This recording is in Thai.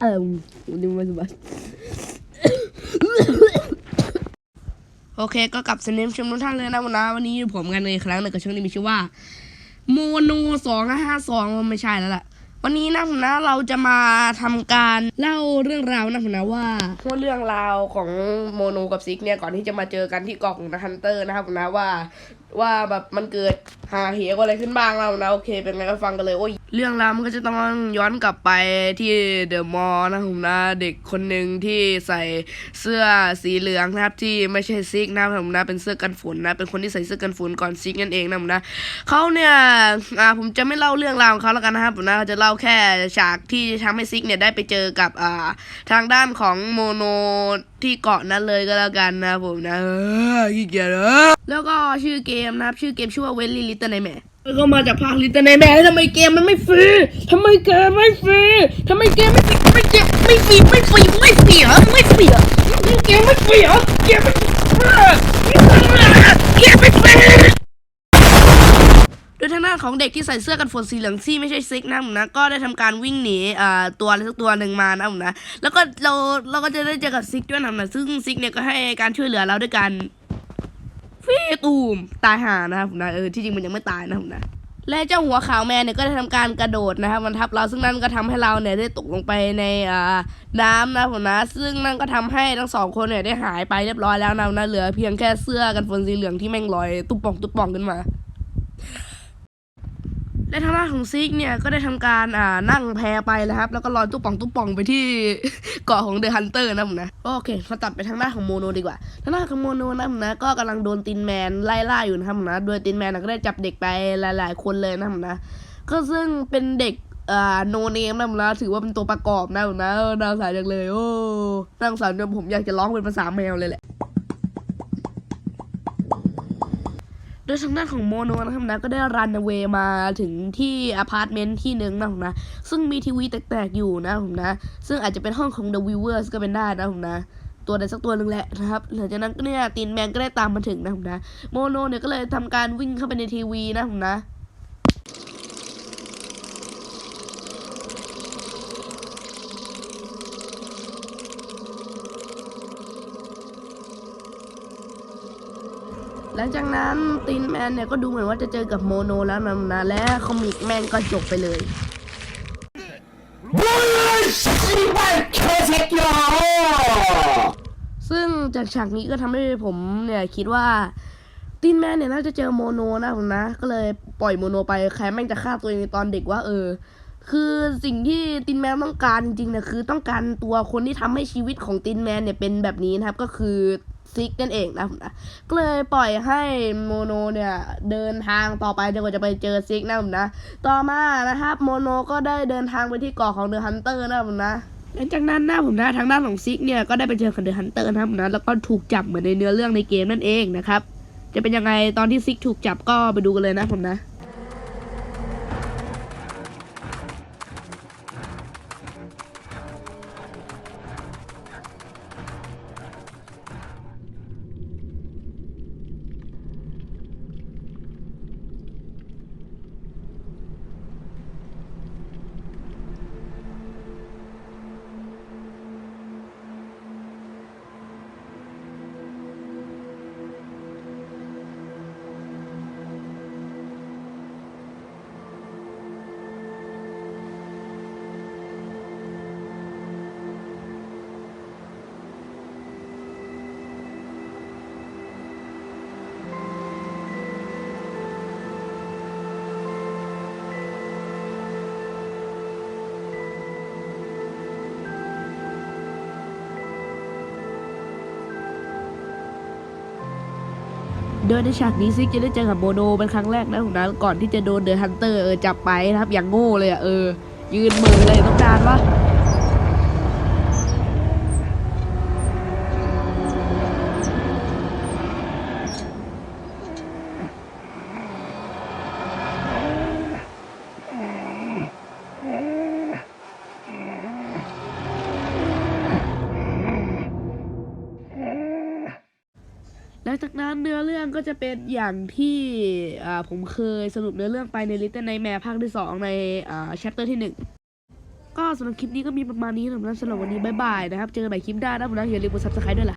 เออดิมันสบายโอเคก็กลับสนิมชมทุกท่านเลยนะวันนะวันนี้อยู่ผมกันในอีกครั้งหนึ่งกับช่วงนี้มีชื่อว่าโมโนสองห้าสองไม่ใช่แล้วล่ะ วันนี้นะผมนะเราจะมาทำการเล่าเรื่องราวนะผมนะว่าว่าเรื่องราวของโมโนกับซิกเนี่ยก่อนที่จะมาเจอกันที่เกาะของฮันเตอร์นะครับผมนะว่า ว่าแบบมันเกิดหาเหวอะไรขึ้นบ้างแล้วนะโอเคเป็นไงก็ฟังกันเลยโอ้ยเรื่องราวมันก็จะต้องย้อนกลับไปที่เดอะมอลล์นะผมนะเด็กคนหนึ่งที่ใส่เสื้อสีเหลืองนะครับที่ไม่ใช่ซิกนะผมนะเป็นเสื้อกันฝนนะเป็นคนที่ใส่เสื้อกันฝนก่อนซิกนั่นเองนะผมนะเขาเนี่ยอ่าผมจะไม่เล่าเรื่องราวของเขาแล้วกันนะครับผมนะจะเล่าแค่ฉากที่ทำให้ซิกเนี่ยได้ไปเจอกับอ่าทางด้านของโมโนที่เกาะนั้นเลยก็แล้วกันนะผมนะเออขี้เกียจเออแล้วก็ชื่อเกมนะครับชื่อเกมชื่อว่าเวลลี่ลิตเติ้ลไนแมร์ ก็มาจากภาคลิตเติ้ลไนแมร์ทำไมเกมมันไม่ฟรีทำไมเกมไม่ฟรีทำไมเกมไม่ฟรีไม่เกมไม่ฟรีไม่ฟรีไม่ฟรีเหรอไม่ฟรีเหรอเกมไม่ฟรีเหรอเกมไม่ฟรีเกมไม่ฟรีโดยทางด้านของเด็กที่ใส่เสื้อกันฝนสีเหลืองที่ไม่ใช่ซิกนะผมนะ ก็ได้ทำการวิ่งหนีตัวอะไรสักตัวหนึ่งมานะผมนะ แล้วก็เราเราก็จะได้เจอกับซิกด้วยนะผมนะซึ่งซิกเนี่ยก็ให้การช่วยเหลือเราด้วยการ ฟีตูมตายห่านะครับผมนะเออที่จริงมันยังไม่ตายนะผมนะและเจ้าหัวขาวแมนเนี่ยก็ได้ทำการกระโดดนะครับมันทับเราซึ่งนั่นก็ทำให้เราเนี่ยได้ตกลงไปในอ่าน้ำนะผมนะ ซึ่งนั่นก็ทำให้ทั้งสองคนเนี่ยได้หายไปเรียบร้อยแล้วนะนะเหลือเพียงแค่เสื้อกันฝนสีเหลืองที่แม่งลอยตุ๊บป่องตุ๊บป่องขึ้นมา และทางด้านของซิกเนี่ยก็ได้ทำการอ่านั่งแพไปแล้วครับ แล้วก็ลอยตุ๊ป่องตุ๊ป่องไปที่เกาะของเดอะฮันเตอร์นะผมนะโอเคมาตัดไปทางด้านของโมโนดีกว่าทางด้านของโมโนนะผมนะก็กำลังโดนตินแมนไล่ล่าอยู่นะครับผมนะโดยตินแมนก็ได้จับเด็กไปหลาย ๆ คนเลยนะผมนะก็ซึ่งเป็นเด็กอ่าโนเนมนะผมนะถือว่าเป็นตัวประกอบนะผมนะน่าสงสารจังเลยโอ้น่าสงสารจนผมอยากจะร้องเป็นภาษาแมวเลยแหละ โดยทางด้านของโมโนนะครับนะก็ได้รันเวย์มาถึงที่อพาร์ตเมนต์ที่หนึ่งนะผมนะ ซึ่งมีทีวีแตกๆอยู่นะผมนะ ซึ่งอาจจะเป็นห้องของ The Viewers ก็เป็นได้นะผมนะตัวใดสักตัวหนึ่งแหละนะครับ หลังจากนั้นก็เนี่ยตีนแมนก็ได้ตามมาถึงนะผมนะ โมโนเนี่ยก็เลยทำการวิ่งเข้าไปในทีวีนะผมนะ หลังจากนั้นตีนแมนเนี่ยก็ดูเหมือนว่าจะเจอกับโมโนแล้วนะนะและคอมิกแมนก็จบไปเลยซึ่งจากฉากนี้ก็ทำให้ผมเนี่ยคิดว่าตีนแมนเนี่ยน่าจะเจอโมโนนะผมนะ ก็เลยปล่อยโมโนไปใครแม่งจะฆ่าตัวเองในตอนเด็กว่าเออ คือสิ่งที่ตินแมนต้องการจริงๆเนี่ยคือต้องการตัวคนที่ทำให้ชีวิตของตินแมนเนี่ยเป็นแบบนี้นะครับ ก็คือ ซิกนั่นเองนะผมนะก็เลยปล่อยให้โมโนเนี่ยเดินทางต่อไปจนกว่าจะไปเจอซิกนะผมนะ ต่อมานะครับโมโนก็ได้เดินทางไปที่เกาะของเดอะฮันเตอร์นะผมนะหลังจากนั้นนะผมนะทางด้านของซิกเนี่ยก็ได้ไปเจอกับเดอะฮันเตอร์นะครับผมนะแล้วก็ถูกจับเหมือนในเนื้อเรื่องในเกมนั่นเองนะครับ จะเป็นยังไงตอนที่ซิกถูกจับก็ไปดูกันเลยนะผมนะ โดยในฉากนี้ซิกจะได้เจอกับโมโนเป็นครั้งแรกนะของน้าก่อนที่จะโดนเดอะฮันเตอร์เออจับไปนะครับอย่างโง่เลยอะเออยืนมือเลยต้องการวะ ลังจากนั้นเนื้อเรื่องก็จะเป็นอย่างที่ผมเคยสรุปเนื้อเรื่องไปใน Little Nightmare ภาคที่ 2 ในอ่า chapter ที่ 1 ก็สำหรับคลิปนี้ก็มีประมาณนี้สำหรับสำหรับวันนี้บายบายนะครับ เจอกันใหม่คลิปหน้านะผมนะอย่าลืมกด subscribe ด้วยล่ะ